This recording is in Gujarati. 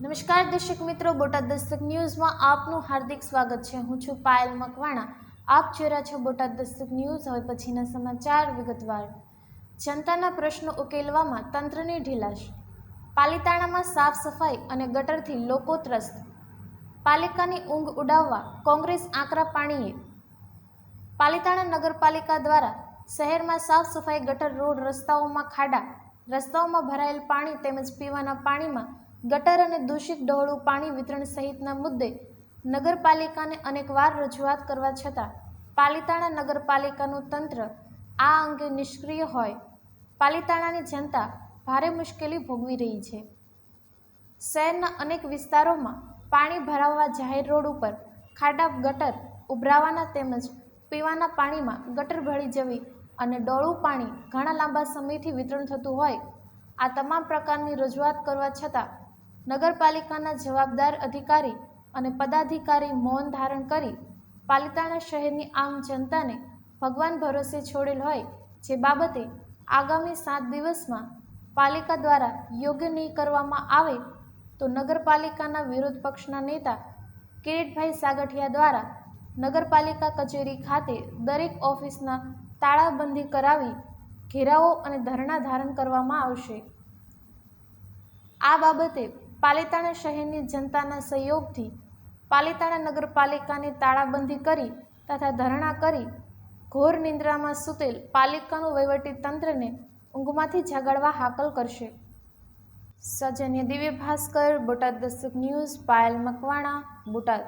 નમસ્કાર દર્શક મિત્રો, બોટાદ દસ્તક ન્યૂઝમાં આપનું હાર્દિક સ્વાગત છે. હું છું પાયલ મકવાણા. આપ જોયા છો બોટાદ દસ્તક ન્યૂઝ. હવે પછીના સમાચાર વિગતવાર. જનતાના પ્રશ્નો ઉકેલવામાં તંત્રની ઢીલાશ. પાલિતાણામાં સાફ સફાઈ અને ગટરથી લોકો ત્રસ્ત. પાલિકાની ઊંઘ ઉડાવવા કોંગ્રેસ આકરા પાણીએ. પાલિતાણા નગરપાલિકા દ્વારા શહેરમાં સાફ સફાઈ ગટર રોડ રસ્તાઓમાં ખાડા. રસ્તાઓમાં ભરાયેલ પાણી તેમજ પીવાના પાણીમાં ગટર અને દૂષિત ડહોળું પાણી વિતરણ સહિતના મુદ્દે નગરપાલિકાને અનેકવાર રજૂઆત કરવા છતાં પાલિતાણા નગરપાલિકાનું તંત્ર આ અંગે નિષ્ક્રિય હોય. પાલિતાણાની જનતા ભારે મુશ્કેલી ભોગવી રહી છે. શહેરના અનેક વિસ્તારોમાં પાણી ભરાવવા જાહેર રોડ ઉપર ખાડા ગટર ઉભરાવાના તેમજ પીવાના પાણીમાં ગટર ભળી જવી અને ડોળું પાણી ઘણા લાંબા સમયથી વિતરણ થતું હોય આ તમામ પ્રકારની રજૂઆત કરવા છતાં નગરપાલિકાના જવાબદાર અધિકારી અને પદાધિકારી મૌન ધારણ કરી પાલિતાણા શહેરની આમ જનતાને ભગવાન ભરોસે છોડેલ હોય જે બાબતે આગામી સાત દિવસમાં પાલિકા દ્વારા યોગ્ય નહીં કરવામાં આવે તો નગરપાલિકાના વિરોધ પક્ષના નેતા કિરીટભાઈ સાગઠિયા દ્વારા નગરપાલિકા કચેરી ખાતે દરેક ઓફિસના તાળાબંધી કરાવી ઘેરાવો અને ધરણા ધારણ કરવામાં આવશે. આ બાબતે પાલિતાણા શહેરની જનતાના સહયોગથી પાલિતાણા નગરપાલિકાની તાળાબંધી કરી તથા ધરણા કરી ઘોર નિંદ્રામાં સૂતેલ પાલિકાનું વહીવટી તંત્રને ઊંઘમાંથી જગાડવા હાકલ કરશે. સજન્ય દિવ્ય ભાસ્કર, બોટાદ દસ્તક ન્યૂઝ, પાયલ મકવાણા, બોટાદ.